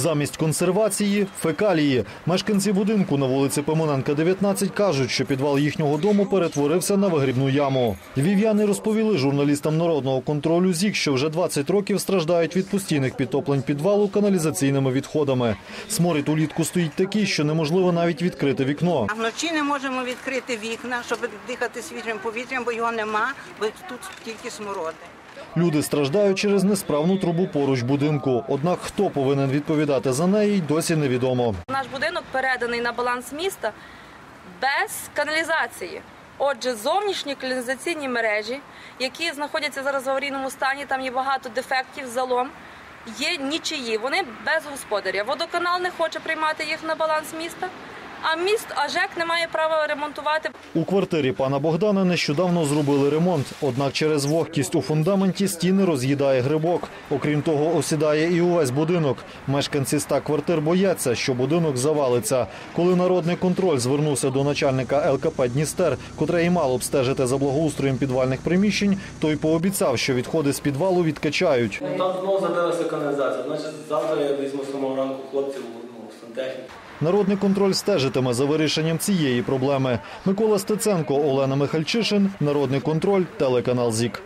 Замість консервації фекалії. Мешканці будинку на вулиці Пимоненка, 19 кажуть, що підвал їхнього дому перетворився на вигрібну яму. Львів'яни розповіли журналістам народного контролю ЗІК, що вже 20 років страждають від постійних підтоплень підвалу каналізаційними відходами. Сморід улітку стоїть такий, що неможливо навіть відкрити вікно. Вночі не можемо відкрити вікна, щоб дихати свіжим повітрям, бо його нема, бо тут тільки смороди. Люди страждають через несправну трубу поруч будинку. Однак хто повинен відповідати за неї, досі невідомо. Наш будинок переданий на баланс міста без каналізації. Отже, зовнішні каналізаційні мережі, які знаходяться зараз в аварійному стані, там є багато дефектів, залом, є нічиї. Вони без господаря. Водоканал не хоче приймати їх на баланс міста, а міст АЖЕК не має права ремонтувати. У квартирі пана Богдана нещодавно зробили ремонт. Однак через вогкість у фундаменті стіни роз'їдає грибок. Окрім того, осідає і увесь будинок. Мешканці ста квартир бояться, що будинок завалиться. Коли народний контроль звернувся до начальника ЛКП Дністер, котре і мало б стежити за благоустроєм підвальних приміщень, той пообіцяв, що відходи з підвалу відкачають. Ну, Там знову забилася каналізація. Значить, завтра я візьму самого ранку хлопців ну, сантехніку. Народний контроль стежитиме за вирішенням цієї проблеми. Микола Стеценко, Олена Михальчишин, Народний контроль, телеканал ЗІК.